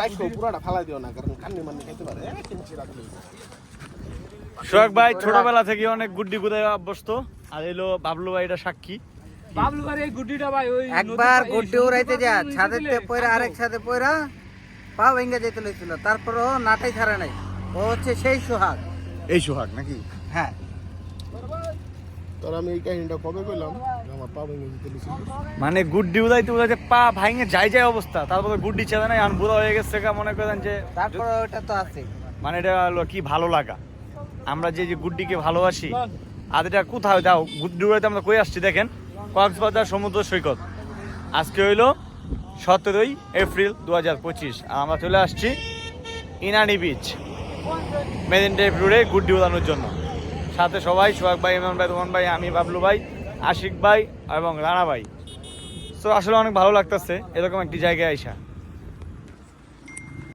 রাখো পুরাটা ফালাই দিও না কারণ কান্নি মান্নি খাইতে পারে এক ইঞ্চি রাখলে সোহাগ ভাই ছোটবেলা থেকে অনেক গুড্ডি গুদায় অভ্যস্ত। আর এলো বাবলু ভাই এটা সাক্ষী। বাবলু ভাই এই গুড্ডিটা ভাই ওই একবার গুড্ডি উড়াইতে যা ছাদের তে পয়রা আরেক ছাদে পয়রা পা ভেঙে যেতে লইছিল। তারপর ও নাটাই ছাড়ে নাই। ও হচ্ছে সেই সোহাগ। এই সোহাগ নাকি? হ্যাঁ। তোর আমি এই কাহিনীটা কবে কইলাম? মানে গুড্ডি উদাইতে উদাইতে পা ভাঙে যাই যায় অবস্থা। তারপরে গুড্ডি চেদা নাই আন বুড়া হয়ে গেছে মনে করেন যে তারপর ওটা তো আছে। মানে এটা হলো কি ভালো লাগা। আমরা যে যে গুড্ডিকে ভালোবাসি আর এটা কোথায়? যাও গুড্ডি উড়াইতে আমরা কই আসছি দেখেন? কক্সবাজার সমুদ্র সৈকত। আজকে হইল সতেরোই এপ্রিল দু হাজার পঁচিশ। আর আমরা চলে আসছি ইনানি বিচ মেদিন ড্রাইভ রোডে গুড্ডি উড়ানোর জন্য। সাথে সবাই সোহাগ ভাই ইমরান ভাই রোহন ভাই আমি বাবলু ভাই আশিক ভাই এবং রানা ভাই। তো আসলে অনেক ভালো লাগতেছে এরকম একটি জায়গায় আইসা।